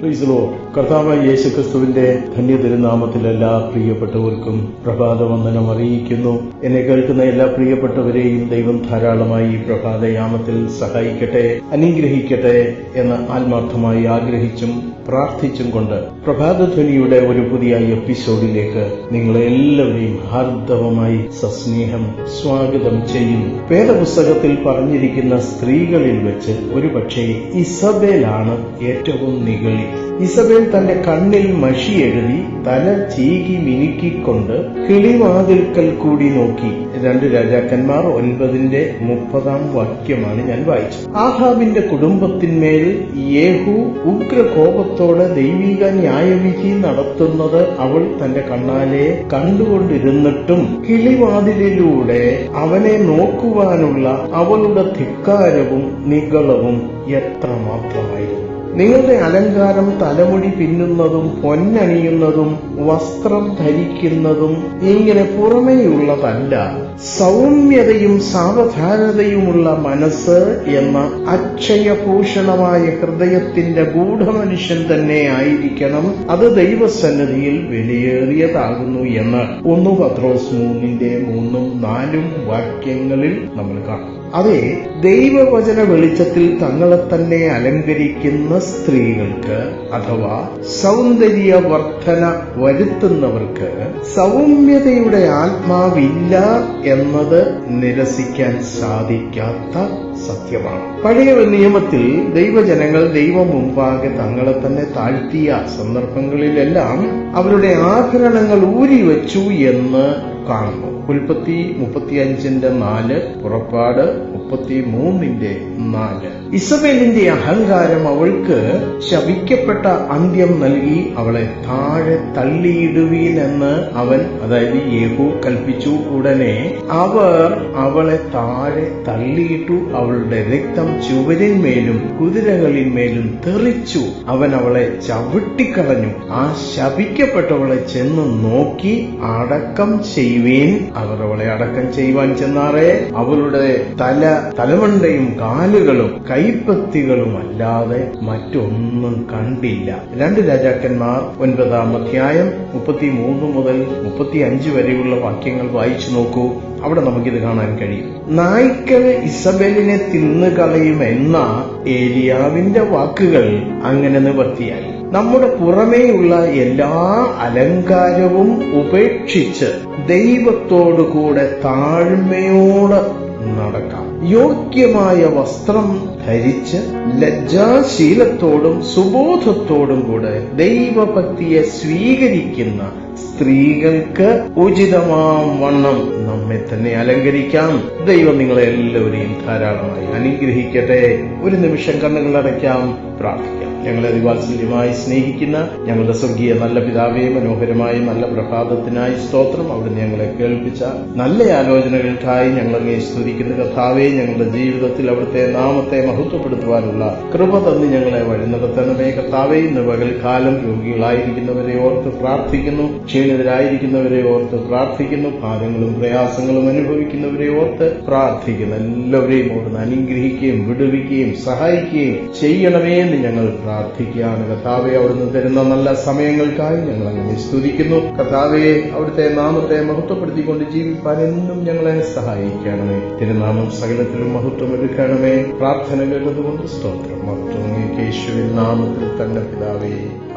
പ്രീസലോ കർത്താവായ യേശു ക്രിസ്തുവിന്റെ ധന്യതിരുനാമത്തിൽ എല്ലാ പ്രിയപ്പെട്ടവർക്കും പ്രഭാത വന്ദനം അറിയിക്കുന്നു. എന്നെ കേൾക്കുന്ന എല്ലാ പ്രിയപ്പെട്ടവരെയും ദൈവം ധാരാളമായി പ്രഭാതയാമത്തിൽ സഹായിക്കട്ടെ അനുഗ്രഹിക്കട്ടെ എന്ന് ആത്മാർത്ഥമായി ആഗ്രഹിച്ചും പ്രാർത്ഥിച്ചും കൊണ്ട് പ്രഭാതധ്വനിയുടെ ഒരു പുതിയ എപ്പിസോഡിലേക്ക് നിങ്ങളെ എല്ലാവരെയും ഹാർദവമായി സസ്നേഹം സ്വാഗതം ചെയ്യുന്നു വേദപുസ്തകത്തിൽ പറഞ്ഞിരിക്കുന്ന സ്ത്രീകളിൽ വെച്ച് ഒരുപക്ഷെ ഇസബേലാണ് ഏറ്റവും നിഗളി. ഇസബേൽ തന്റെ കണ്ണിൽ മഷി എഴുതി തല ചീകി മിനുക്കിക്കൊണ്ട് കിളിവാതിൽക്കൽ കൂടി നോക്കി. രണ്ട് രാജാക്കന്മാർ ഒൻപതിന്റെ മുപ്പതാം വാക്യമാണ് ഞാൻ വായിച്ചത്. ആഹാബിന്റെ കുടുംബത്തിന്മേൽ യേഹു ഉഗ്രകോപത്തോടെ ദൈവിക ന്യായവിധി നടത്തുന്നത് അവൾ തന്റെ കണ്ണാലെ കണ്ടുകൊണ്ടിരുന്നിട്ടും കിളിവാതിലിലൂടെ അവനെ നോക്കുവാനുള്ള അവളുടെ ധിക്കാരവും നികളവും എത്രമാത്രമായിരുന്നു. നിങ്ങളുടെ അലങ്കാരം തലമുടി പിന്നുന്നതും പൊന്നണിയുന്നതും വസ്ത്രം ധരിക്കുന്നതും ഇങ്ങനെ പുറമേയുള്ളതല്ല. സൗമ്യതയും സാവധാനതയുമുള്ള മനസ്സ് എന്ന അക്ഷയഭൂഷണമായ ഹൃദയത്തിന്റെ ഗൂഢമനുഷ്യൻ തന്നെ ആയിരിക്കണം. അത് ദൈവസന്നിധിയിൽ വിലയേറിയതാകുന്നു എന്ന് ഒന്ന് പത്രോസ് മൂന്നിന്റെ മൂന്നും നാലും വാക്യങ്ങളിൽ നമ്മൾ കാണാം. അതെ ദൈവവചന വെളിച്ചത്തിൽ തങ്ങളെ തന്നെ അലങ്കരിക്കുന്ന സ്ത്രീകൾക്ക് അഥവാ സൗന്ദര്യവർദ്ധന വരുത്തുന്നവർക്ക് സൗമ്യതയുടെ ആത്മാവില്ല എന്നത് നിരസിക്കാൻ സാധിക്കാത്ത സത്യമാണ്. പഴയ നിയമത്തിൽ ദൈവജനങ്ങൾ ദൈവം മുമ്പാകെ തങ്ങളെ തന്നെ താഴ്ത്തിയ സന്ദർഭങ്ങളിലെല്ലാം അവരുടെ ആഭരണങ്ങൾ ഊരിവെച്ചു എന്ന് കാണുന്നു. ഉൽപ്പത്തി മുപ്പത്തിയഞ്ചിന്റെ നാല് പുറപ്പാട് മുപ്പത്തി മൂന്നിന്റെ നാല്. ഇസബേലിന്റെ അഹങ്കാരം അവൾക്ക് ശപിക്കപ്പെട്ട അന്ത്യം നൽകി അവളെ താഴെ തള്ളിയിടുവീൻ എന്ന് അവൻ അതായത് യേഹു കൽപ്പിച്ചു. ഉടനെ അവർ അവളെ താഴെ തള്ളിയിട്ടു അവളുടെ രക്തം ചുവരിന്മേലും കുതിരകളിന്മേലും തെറിച്ചു. അവൻ അവളെ ചവിട്ടിക്കളഞ്ഞു. ആ ശപിക്കപ്പെട്ടവളെ ചെന്ന് നോക്കി അടക്കം ചെയ്യുവീൻ. അവർ അവളെ അടക്കം ചെയ്യുവാൻ ചെന്നാറേ. അവളുടെ തല തലമണ്ടയും കാലുകളും കൈപ്പത്തികളും അല്ലാതെ മറ്റൊന്നും കണ്ടില്ല. രണ്ട് രാജാക്കന്മാർ ഒൻപതാം അധ്യായം മുപ്പത്തി മൂന്ന് മുതൽ മുപ്പത്തി അഞ്ച് വരെയുള്ള വാക്യങ്ങൾ വായിച്ചു നോക്കൂ. അവിടെ നമുക്കിത് കാണാൻ കഴിയും. നായ്ക്കൾ ഇസബലിനെ തിന്നുകളയുമെന്ന ഏലിയാവിന്റെ വാക്കുകൾ അങ്ങനെ നിവർത്തിയായി. നമ്മുടെ പുറമേയുള്ള എല്ലാ അലങ്കാരവും ഉപേക്ഷിച്ച് ദൈവത്തോടുകൂടെ താഴ്മയോടെ നടക്കാം. യോഗ്യമായ വസ്ത്രം ധരിച്ച് ലജ്ജാശീലത്തോടും സുബോധത്തോടും കൂടെ ദൈവഭക്തിയെ സ്വീകരിക്കുന്ന സ്ത്രീകൾക്ക് ഉചിതമാം വണ്ണം. നമ്മെ തന്നെ അലങ്കരിക്കാം. ദൈവം നിങ്ങളെ എല്ലാവരെയും ധാരാളമായി അനുഗ്രഹിക്കട്ടെ. ഒരു നിമിഷം കണ്ണുകൾ അടയ്ക്കാം പ്രാർത്ഥിക്കാം. ഞങ്ങളെ അതിവാത്സല്യമായി സ്നേഹിക്കുന്ന ഞങ്ങളുടെ സ്വർഗീയ നല്ല പിതാവെ മനോഹരമായ നല്ല പ്രഭാതത്തിനായി സ്തോത്രം അവിടുന്ന് ഞങ്ങളെ കേൾപ്പിച്ച നല്ല ആലോചനകൾക്കായി ഞങ്ങളെ സ്തുതിക്കുന്ന കഥാവെ ഞങ്ങളുടെ ജീവിതത്തിൽ അവിടുത്തെ നാമത്തെ മഹത്വപ്പെടുത്തുവാനുള്ള കൃപ തന്ന് ഞങ്ങളെ വഴി നടത്തണമേ. കഥാവെ ഇന്ന് പകൽക്കാലം രോഗികളായിരിക്കുന്നവരെ ഓർത്ത് പ്രാർത്ഥിക്കുന്നു ക്ഷീണിതരായിരിക്കുന്നവരെ ഓർത്ത് പ്രാർത്ഥിക്കുന്നു ഭാരങ്ങളും പ്രയാസങ്ങളും അനുഭവിക്കുന്നവരെ ഓർത്ത് പ്രാർത്ഥിക്കുന്നു എല്ലാവരെയും ഓർന്ന് അനുഗ്രഹിക്കുകയും വിടുവിക്കുകയും സഹായിക്കുകയും ചെയ്യണമേ എന്ന് ഞങ്ങൾ പ്രാർത്ഥിക്കുകയാണ്. കർത്താവെ അവിടുന്ന് തരുന്ന നല്ല സമയങ്ങൾക്കായി ഞങ്ങൾ അങ്ങനെ സ്തുതിക്കുന്നു. കർത്താവെ അവിടുത്തെ നാമത്തെ മഹത്വപ്പെടുത്തിക്കൊണ്ട് ജീവിപ്പാൻ എന്നും ഞങ്ങളെ സഹായിക്കണമേ. തിരുനാമം സകലത്തിലും മഹത്വം എടുക്കണമേ പ്രാർത്ഥന കേട്ടതുകൊണ്ട് സ്തോത്രം. മഹത്വം യേശുവിൻ നാമത്തിൽ തന്നെ പിതാവേ.